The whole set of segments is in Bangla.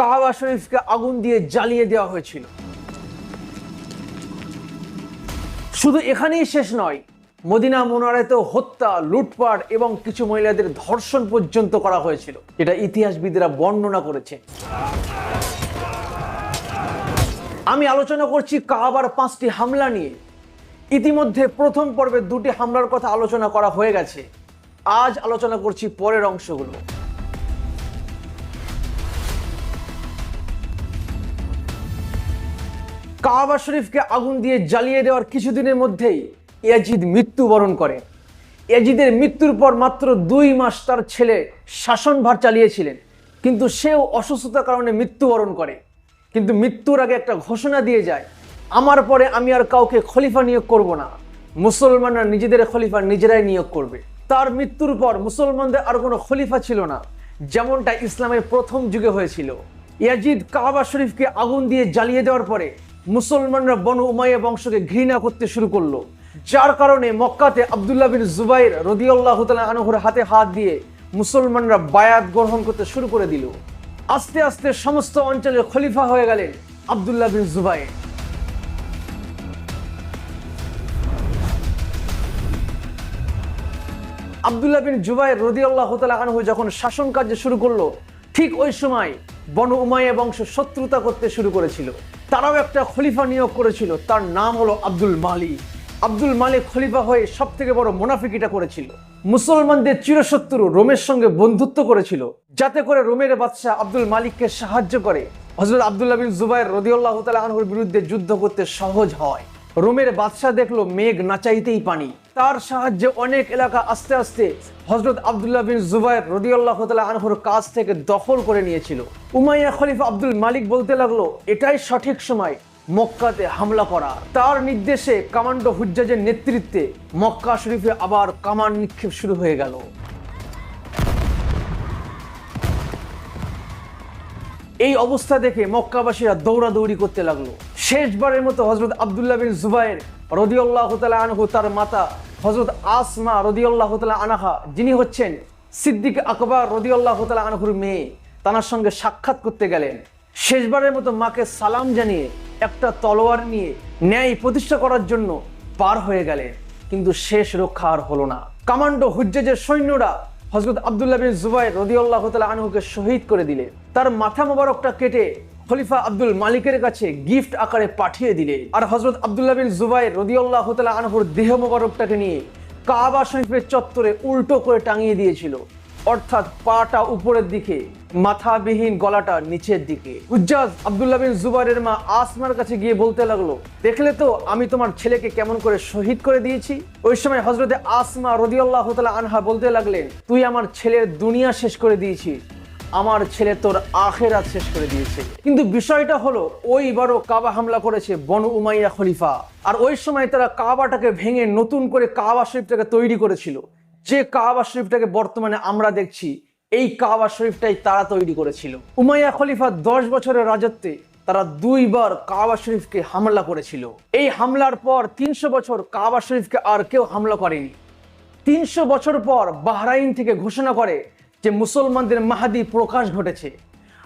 কাবা শরীফকে আগুন দিয়ে জ্বালিয়ে দেওয়া হয়েছিল। শুধু এখানেই শেষ নয়, মদিনা মোনারেতেও হত্যা, লুটপাট এবং কিছু মহিলাদের ধর্ষণ পর্যন্ত করা হয়েছিল। এটা ইতিহাসবিদরা বর্ণনা করেছে। আমি আলোচনা করছি কাহাবার পাঁচটি হামলা নিয়ে। ইতিমধ্যে প্রথম পর্বে দুটি হামলার কথা আলোচনা করা হয়ে গেছে। আজ আলোচনা করছি পরের অংশগুলো। কাবা শরীফকে আগুন দিয়ে জ্বালিয়ে দেওয়ার কিছুদিনের মধ্যেই ইয়াজিদ মৃত্যুবরণ করে। ইয়াজিদের মৃত্যুর পর মাত্র দুই মাস তার ছেলে শাসনভার চালিয়েছিলেন, কিন্তু সেও অসুস্থতার কারণে মৃত্যুবরণ করে। কিন্তু মৃত্যুর আগে একটা ঘোষণা দিয়ে যায়, আমার পরে আমি আর কাউকে খলিফা নিয়োগ করব না। মুসলমানরা নিজেদের খলিফা নিজেরাই নিয়োগ করবে। তার মৃত্যুর পর মুসলমানদের আর কোনো খলিফা ছিল না, যেমনটা ইসলামের প্রথম যুগে হয়েছিল। ইয়াজিদ কাবা শরীফকে আগুন দিয়ে জ্বালিয়ে দেওয়ার পরে মুসলমানরা বনু উমাইয়া বংশকে ঘৃণা করতে শুরু করল। যার কারণে মক্কাতে আবদুল্লাহ বিন জুবাইর রদিয়াল্লাহ আনহুর হাতে হাত দিয়ে মুসলমানরা বায়াত গ্রহণ করতে শুরু করে দিল। আস্তে আস্তে সমস্ত অঞ্চলের খলিফা হয়ে গেলেন আবদুল্লাহ বিন জুবাইর। আবদুল্লাহ বিন জুবাইর রদিয়াল্লাহ আনহু যখন শাসন কার্য শুরু করল, ঠিক ওই সময় বনু উমাইয়া বংশ শত্রুতা করতে শুরু করেছিল। তারাও একটা খলিফা নিয়োগ করেছিল, তার নাম হলো আব্দুল মালিক। আব্দুল মালিক খলিফা হয়ে সব থেকে বড় মোনাফিকিটা করেছিল। মুসলমানদের চিরশত্রু রোমের সঙ্গে বন্ধুত্ব করেছিল, যাতে করে রোমের বাদশাহ আব্দুল মালিককে সাহায্য করে। হজরত আবদুল্লাহ বিন জুবাইর রদিউল্লাহ আনহুর বিরুদ্ধে যুদ্ধ করতে সহজ হয়। রোমের বাদশাহ দেখল মেঘ নাচাইতেই পানি। তার সাহায্যে অনেক এলাকা আস্তে আস্তে হজরত আবদুল্লাহ বিন জুবাইর রদিউল্লাহ আনহুর কাছ থেকে দখল করে নিয়েছিল। উমাইয়া খলিফা আব্দুল মালিক বলতে লাগল, এটাই সঠিক সময়, মক্কাতে হামলা করা। তার নির্দেশে কমান্ডো হুজ্জাজের নেতৃত্বে মক্কা শরীফে আবার কামান নিক্ষেপ শুরু হয়ে গেল। এই অবস্থা দেখে মক্কাবাসীরা দৌড়াদৌড়ি করতে লাগল। শেষবারের মতো হজরত আবদুল্লাহ বিন জুবাইর রদিউল্লাহ তালা আনহু তার মাতা হজরত আসমা রদিউল্লাহ তালা আনাহা, যিনি হচ্ছেন সিদ্দিক আকবর রদিউল্লাহ তালা আনহুর মেয়ে তার সঙ্গে সাক্ষাৎ করতে গেলেন। শেষবারের মতো মাকে সালাম জানিয়ে একটা তলোয়ার নিয়ে ন্যায় প্রতিষ্ঠা করার জন্য পার হয়ে গেলেন। কিন্তু শেষ রক্ষা আর হলো না। কমান্ডো হুজ্জেজের সৈন্যরা হজরত আবদুল্লাহ বিন জুবাই রদিউল্লাহ তালা আনহুকে শহীদ করে দিলেন তার মাথা মোবারকটা কেটে খলিফা আব্দুল মালিকের কাছে গিফট আকারে পাঠিয়ে দিলেন। আর হজরত আবদুল্লাহ বিন জুবাই রদিউল্লাহ তালা আনহুর দেহ মোবারকটাকে নিয়ে কাবা শরীফের চত্বরে উল্টো করে টাঙিয়ে দিয়েছিল। অর্থাৎ পাটা উপরের দিকে, মাথাবিহীন গলাটা নিচের দিকে। হুজ্জাজ আবদুল্লাহ বিন জুবাইরের মা আসমার কাছে গিয়ে বলতে লাগল, দেখলে তো আমি তোমার ছেলেকে কেমন করে শহীদ করে দিয়েছি? ওই সময় হজরতে আসমা রদিয়াল্লাহ তালা আনহা বলতে লাগলেন, তুই আমার ছেলের দুনিয়া শেষ করে দিয়েছিস। আমার ছেলে তোর আখেরাত শেষ করে দিয়েছে। কিন্তু বিষয়টা হলো ওইবারও কাবা হামলা করেছে বনু উমাইয়া খলিফা। আর ওই সময় তারা কাবাটাকে ভেঙে নতুন করে কাবা শরীফটাকে তৈরি করেছিল। যে কাবা শরীফটাকে বর্তমানে আমরা দেখছি, এই কাবা শরীফটাই তারা তৈরি করেছিল। উমাইয়া খলিফা দশ বছরের রাজত্বে তারা দুইবার কাবা শরীফকে হামলা করেছিল। এই হামলার পর তিনশো বছর কাবা শরীফকে আর কেউ হামলা করেনি। তিনশো বছর পর বাহরাইন থেকে ঘোষণা করে যে মুসলমানদের মাহাদি প্রকাশ ঘটেছে।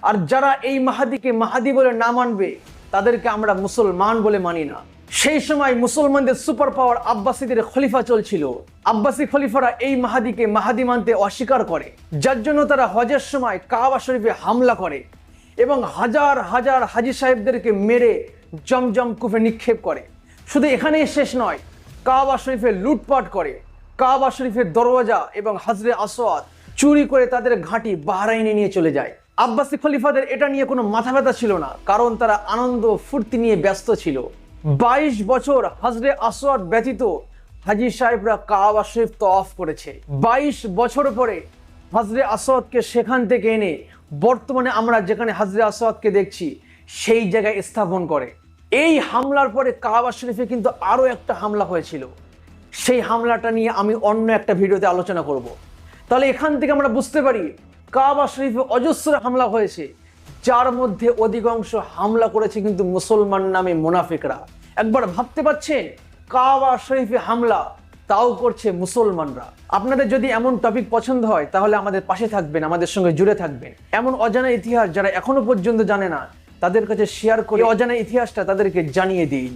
আর যারা এই মাহাদিকে মাহাদি বলে না মানবে, তাদেরকে আমরা মুসলমান বলে মানি না। সেই সময় মুসলমানদের সুপার পাওয়ার আব্বাসীদের খলিফা চলছিল। আব্বাসী খলিফারা এই মাহাদিকে মাহাদি মানতে অস্বীকার করে। যার জন্য তারা হজের সময় কাবা শরীফে হামলা করে এবং হাজার হাজার হাজি সাহেবদেরকে মেরে জমজম কুফে নিক্ষেপ করে। শুধু এখানেই শেষ নয়, কাবা শরীফে লুটপাট করে। কাবা শরীফের দরওয়াজা এবং হাজরে আসোয়াদ চুরি করে তাদের ঘাঁটি বাহরাইনে নিয়ে চলে যায়। আব্বাসী খলিফাদের এটা নিয়ে কোনো মাথা ব্যথা ছিল না, কারণ তারা আনন্দ ফুর্তি নিয়ে ব্যস্ত ছিল। বাইশ বছর হাজরে আসোয়াদ ব্যতীত হাজি সাহেবরা কাবা শরীফ তফ করেছে। বাইশ বছর পরে হাজরে আসওয়াদকে সেখান থেকে এনে বর্তমানে আমরা যেখানে হাজরে আসওয়াদকে দেখছি, সেই জায়গায় স্থাপন করে। এই হামলার পরে কাবা শরীফে কিন্তু আরও একটা হামলা হয়েছিল। সেই হামলাটা নিয়ে আমি অন্য একটা ভিডিওতে আলোচনা করব। তাহলে এখান থেকে আমরা বুঝতে পারি কাবা শরীফে অজস্র হামলা হয়েছে। যার মধ্যে অধিকাংশ হামলা করেছে কিন্তু মুসলমান নামে মুনাফিকরা। একবার ভাবতে পারছেন? কাবা শরীফে হামলা, তাও করছে মুসলমানরা। আপনাদের যদি এমন টপিক পছন্দ হয়, তাহলে আমাদের পাশে থাকবেন, আমাদের সঙ্গে জুড়ে থাকবেন। এমন অজানা ইতিহাস যারা এখনও পর্যন্ত জানে না, তাদের কাছে শেয়ার করে অজানা ইতিহাসটা তাদেরকে জানিয়ে দিন।